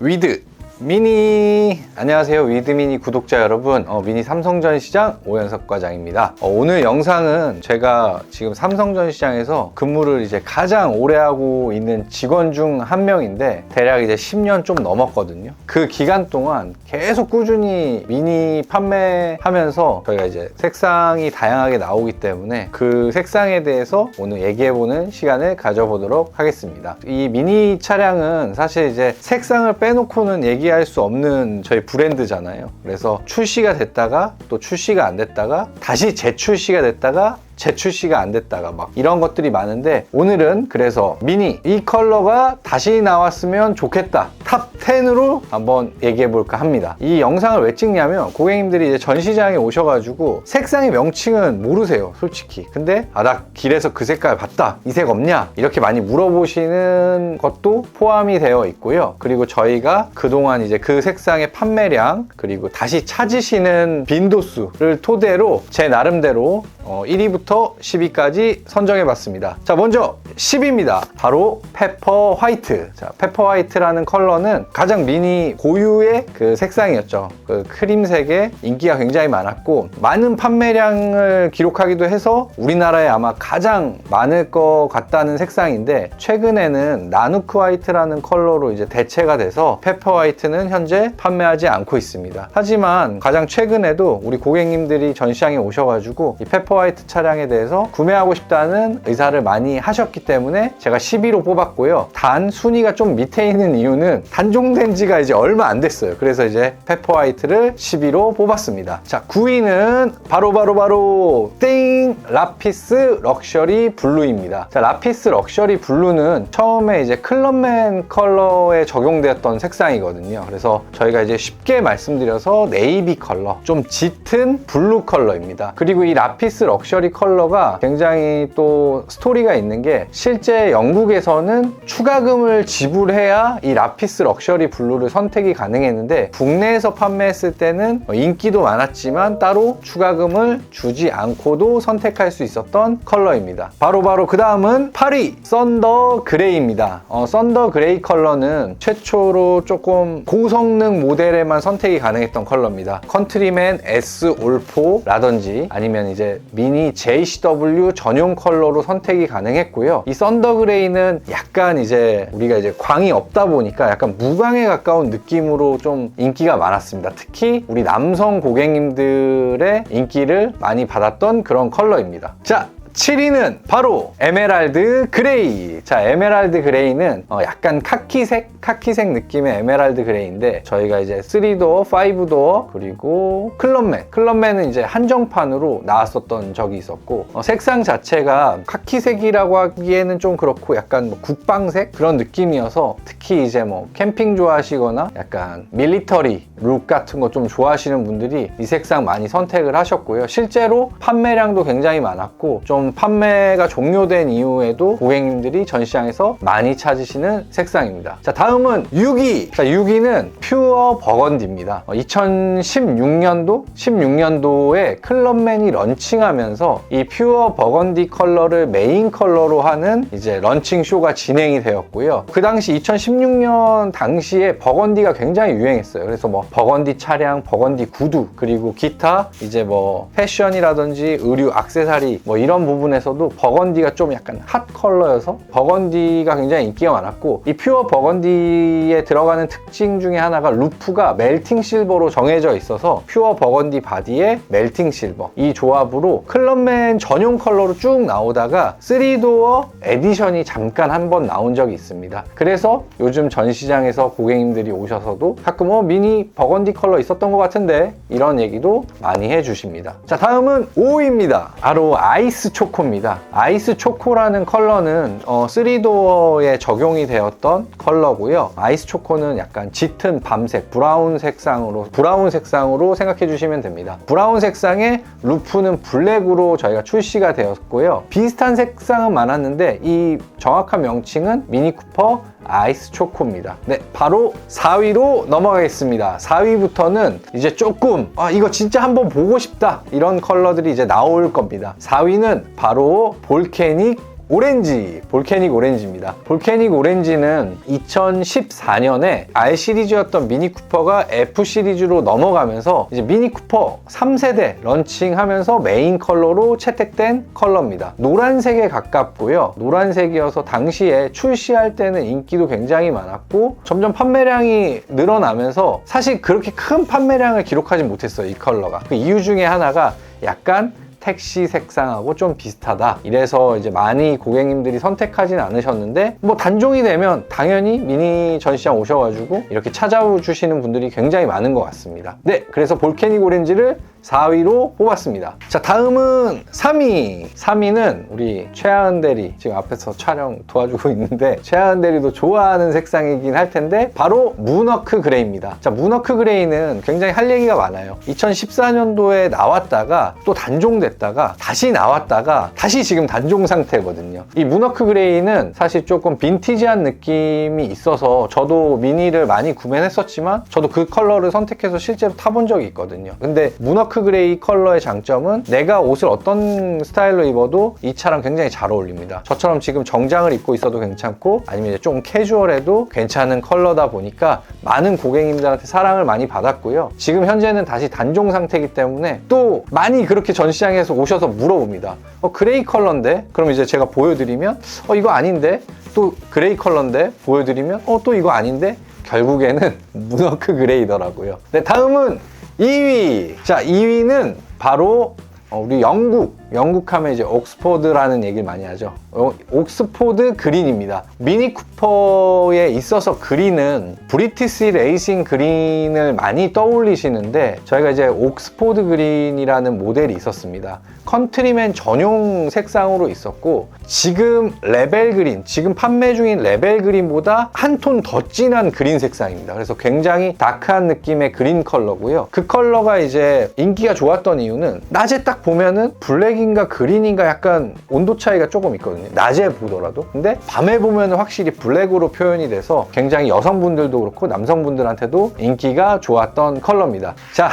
위드 미니. 안녕하세요. 위드미니 구독자 여러분. 어, 미니 삼성전시장 오연석 과장입니다. 어, 오늘 영상은 제가 지금 삼성전시장에서 근무를 이제 가장 오래 하고 있는 직원 중 한 명인데 대략 이제 10년 좀 넘었거든요. 그 기간 동안 계속 꾸준히 미니 판매하면서 저희가 이제 색상이 다양하게 나오기 때문에 그 색상에 대해서 오늘 얘기해보는 시간을 가져보도록 하겠습니다. 이 미니 차량은 사실 이제 색상을 빼놓고는 얘기 할 수 없는 저희 브랜드잖아요. 그래서 출시가 됐다가 또 출시가 안 됐다가 다시 재출시가 됐다가 재출시가 안 됐다가 막 이런 것들이 많은데 오늘은 그래서 미니 이 컬러가 다시 나왔으면 좋겠다. 탑 10으로 한번 얘기해 볼까 합니다. 이 영상을 왜 찍냐면 고객님들이 이제 전시장에 오셔가지고 색상의 명칭은 모르세요 솔직히. 근데 아 나 길에서 그 색깔 봤다. 이 색 없냐? 이렇게 많이 물어보시는 것도 포함이 되어 있고요. 그리고 저희가 그동안 이제 그 색상의 판매량 그리고 다시 찾으시는 빈도수를 토대로 제 나름대로 어, 1위부터 10위까지 선정해 봤습니다. 자, 먼저 10위입니다. 바로 페퍼 화이트. 자, 페퍼 화이트라는 컬러는 가장 미니 고유의 그 색상이었죠. 그 크림색의 인기가 굉장히 많았고 많은 판매량을 기록하기도 해서 우리나라에 아마 가장 많을 것 같다는 색상인데 최근에는 나누크 화이트라는 컬러로 이제 대체가 돼서 페퍼 화이트는 현재 판매하지 않고 있습니다. 하지만 가장 최근에도 우리 고객님들이 전시장에 오셔가지고 이 페퍼 화이트 차량에 대해서 구매하고 싶다는 의사를 많이 하셨기 때문에 제가 10위로 뽑았고요. 단 순위가 좀 밑에 있는 이유는 단종된 지가 이제 얼마 안 됐어요. 그래서 이제 페퍼 화이트를 10위로 뽑았습니다. 자, 9위는 바로 바로 바로 땡 라피스 럭셔리 블루입니다. 자, 라피스 럭셔리 블루는 처음에 이제 클럽맨 컬러에 적용되었던 색상이거든요. 그래서 저희가 이제 쉽게 말씀드려서 네이비 컬러, 좀 짙은 블루 컬러입니다. 그리고 이 라피스 럭셔리 컬러가 굉장히 또 스토리가 있는 게 실제 영국에서는 추가금을 지불해야 이 라피스 럭셔리 블루를 선택이 가능했는데 국내에서 판매했을 때는 인기도 많았지만 따로 추가금을 주지 않고도 선택할 수 있었던 컬러입니다. 바로바로 그 다음은 8위 썬더 그레이입니다. 어, 썬더 그레이 컬러는 최초로 조금 고성능 모델에만 선택이 가능했던 컬러입니다. 컨트리맨 S 올포라든지 아니면 이제 미니 JCW 전용 컬러로 선택이 가능했고요. 이 썬더 그레이는 약간 이제 우리가 이제 광이 없다 보니까 약간 무광에 가까운 느낌으로 좀 인기가 많았습니다. 특히 우리 남성 고객님들의 인기를 많이 받았던 그런 컬러입니다. 자, 7위는 바로 에메랄드 그레이. 자, 에메랄드 그레이는 어, 약간 카키색, 카키색 느낌의 에메랄드 그레이인데 저희가 이제 3도어, 5도어 그리고 클럽맨. 클럽맨은 이제 한정판으로 나왔었던 적이 있었고 어, 색상 자체가 카키색이라고 하기에는 좀 그렇고 약간 뭐 국방색 그런 느낌이어서 특히 이제 뭐 캠핑 좋아하시거나 약간 밀리터리 룩 같은 거 좀 좋아하시는 분들이 이 색상 많이 선택을 하셨고요. 실제로 판매량도 굉장히 많았고 좀 판매가 종료된 이후에도 고객님들이 전시장에서 많이 찾으시는 색상입니다. 자, 다음은 6위. 자, 6위는 퓨어 버건디입니다. 2016년도? 16년도에 클럽맨이 런칭하면서 이 퓨어 버건디 컬러를 메인 컬러로 하는 이제 런칭 쇼가 진행이 되었고요. 그 당시 2016년 당시에 버건디가 굉장히 유행했어요. 그래서 뭐 버건디 차량, 버건디 구두, 그리고 기타 이제 뭐 패션이라든지 의류, 악세사리 뭐 이런 부분에서도 버건디가 좀 약간 핫 컬러여서 버건디가 굉장히 인기가 많았고 이 퓨어 버건디에 들어가는 특징 중에 하나가 루프가 멜팅 실버로 정해져 있어서 퓨어 버건디 바디에 멜팅 실버 이 조합으로 클럽맨 전용 컬러로 쭉 나오다가 3도어 에디션이 잠깐 한 번 나온 적이 있습니다. 그래서 요즘 전시장에서 고객님들이 오셔서도 가끔 어 미니 버건디 컬러 있었던 것 같은데 이런 얘기도 많이 해주십니다. 자 다음은 5위입니다. 바로 아이스 초코입니다. 아이스 초코라는 컬러는 어, 3도어에 적용이 되었던 컬러고요. 아이스 초코는 약간 짙은 밤색, 브라운 색상으로 브라운 색상으로 생각해 주시면 됩니다. 브라운 색상의 루프는 블랙으로 저희가 출시가 되었고요. 비슷한 색상은 많았는데 이 정확한 명칭은 미니 쿠퍼 아이스 초코입니다. 네, 바로 4위로 넘어가겠습니다. 4위부터는 이제 조금 아 이거 진짜 한번 보고 싶다 이런 컬러들이 이제 나올 겁니다. 4위는 바로 볼케닉 오렌지, 볼케닉 오렌지입니다. 볼케닉 오렌지는 2014년에 R 시리즈였던 미니 쿠퍼가 F 시리즈로 넘어가면서 이제 미니 쿠퍼 3세대 런칭하면서 메인 컬러로 채택된 컬러입니다. 노란색에 가깝고요. 노란색이어서 당시에 출시할 때는 인기도 굉장히 많았고 점점 판매량이 늘어나면서 사실 그렇게 큰 판매량을 기록하지 못했어요. 이 컬러가. 그 이유 중에 하나가 약간 택시 색상하고 좀 비슷하다. 이래서 이제 많이 고객님들이 선택하진 않으셨는데 뭐 단종이 되면 당연히 미니 전시장 오셔가지고 이렇게 찾아주시는 분들이 굉장히 많은 것 같습니다. 네, 그래서 볼케닉 오렌지를 4위로 뽑았습니다. 자, 다음은 3위. 3위는 우리 최하은 대리 지금 앞에서 촬영 도와주고 있는데 최하은 대리도 좋아하는 색상이긴 할 텐데 바로 무너크 그레이입니다. 자, 무너크 그레이는 굉장히 할 얘기가 많아요. 2014년도에 나왔다가 또 단종됐다가 다시 나왔다가 다시 지금 단종 상태거든요. 이 무너크 그레이는 사실 조금 빈티지한 느낌이 있어서 저도 미니를 많이 구매했었지만 저도 그 컬러를 선택해서 실제로 타본 적이 있거든요. 근데 무너 크 그레이 컬러의 장점은 내가 옷을 어떤 스타일로 입어도 이 차랑 굉장히 잘 어울립니다. 저처럼 지금 정장을 입고 있어도 괜찮고 아니면 좀 캐주얼해도 괜찮은 컬러다 보니까 많은 고객님들한테 사랑을 많이 받았고요. 지금 현재는 다시 단종 상태이기 때문에 또 많이 그렇게 전시장에서 오셔서 물어봅니다. 어, 그레이 컬러인데? 그럼 이제 제가 보여드리면 어, 이거 아닌데? 또 그레이 컬러인데? 보여드리면 어, 또 이거 아닌데? 결국에는 무너크 그레이더라고요. 네, 다음은 2위. 자, 2위는 바로 어, 우리 영국. 영국 하면 이제 옥스포드라는 얘기를 많이 하죠. 어, 옥스포드 그린입니다. 미니 쿠퍼에 있어서 그린은 브리티시 레이싱 그린을 많이 떠올리시는데 저희가 이제 옥스포드 그린이라는 모델이 있었습니다. 컨트리맨 전용 색상으로 있었고 지금 레벨 그린, 지금 판매 중인 레벨 그린보다 한 톤 더 진한 그린 색상입니다. 그래서 굉장히 다크한 느낌의 그린 컬러고요. 그 컬러가 이제 인기가 좋았던 이유는 낮에 딱 보면은 블랙 인가 그린인가 약간 온도 차이가 조금 있거든요. 낮에 보더라도. 근데 밤에 보면 확실히 블랙으로 표현이 돼서 굉장히 여성분들도 그렇고 남성분들한테도 인기가 좋았던 컬러입니다. 자,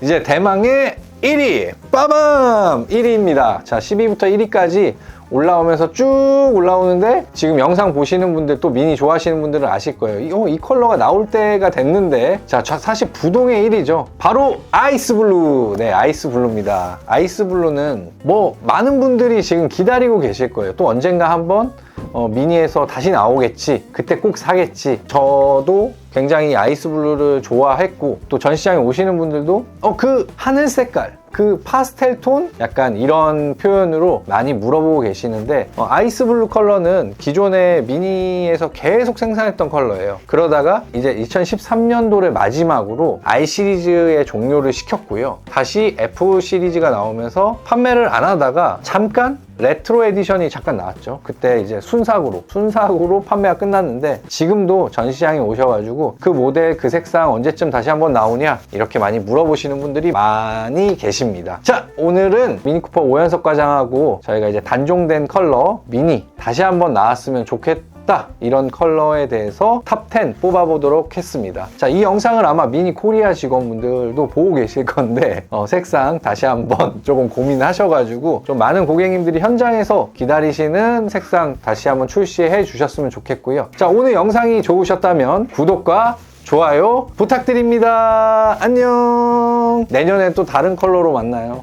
이제 대망의 1위! 빠밤! 1위입니다. 자, 10위부터 1위까지 올라오면서 쭉 올라오는데 지금 영상 보시는 분들 또 미니 좋아하시는 분들은 아실 거예요. 이, 어, 이 컬러가 나올 때가 됐는데 자, 저 사실 부동의 1위죠. 바로 아이스 블루. 네, 아이스 블루입니다. 아이스 블루는 뭐 많은 분들이 지금 기다리고 계실 거예요. 또 언젠가 한번 어, 미니에서 다시 나오겠지. 그때 꼭 사겠지. 저도 굉장히 아이스 블루를 좋아했고 또 전시장에 오시는 분들도 어 그 하늘 색깔 그 파스텔 톤? 약간 이런 표현으로 많이 물어보고 계시는데 어, 아이스 블루 컬러는 기존의 미니에서 계속 생산했던 컬러예요. 그러다가 이제 2013년도를 마지막으로 I 시리즈의 종료를 시켰고요. 다시 F 시리즈가 나오면서 판매를 안 하다가 잠깐 레트로 에디션이 잠깐 나왔죠. 그때 이제 순삭으로, 순삭으로 판매가 끝났는데 지금도 전시장에 오셔가지고 그 모델, 그 색상 언제쯤 다시 한번 나오냐 이렇게 많이 물어보시는 분들이 많이 계 십니다. 자, 오늘은 미니쿠퍼 오연석 과장하고 저희가 이제 단종된 컬러 미니 다시 한번 나왔으면 좋겠다. 이런 컬러에 대해서 탑10 뽑아보도록 했습니다. 자, 이 영상을 아마 미니 코리아 직원분들도 보고 계실 건데 어, 색상 다시 한번 조금 고민하셔가지고 좀 많은 고객님들이 현장에서 기다리시는 색상 다시 한번 출시해 주셨으면 좋겠고요. 자, 오늘 영상이 좋으셨다면 구독과 좋아요 부탁드립니다. 안녕. 내년에 또 다른 컬러로 만나요.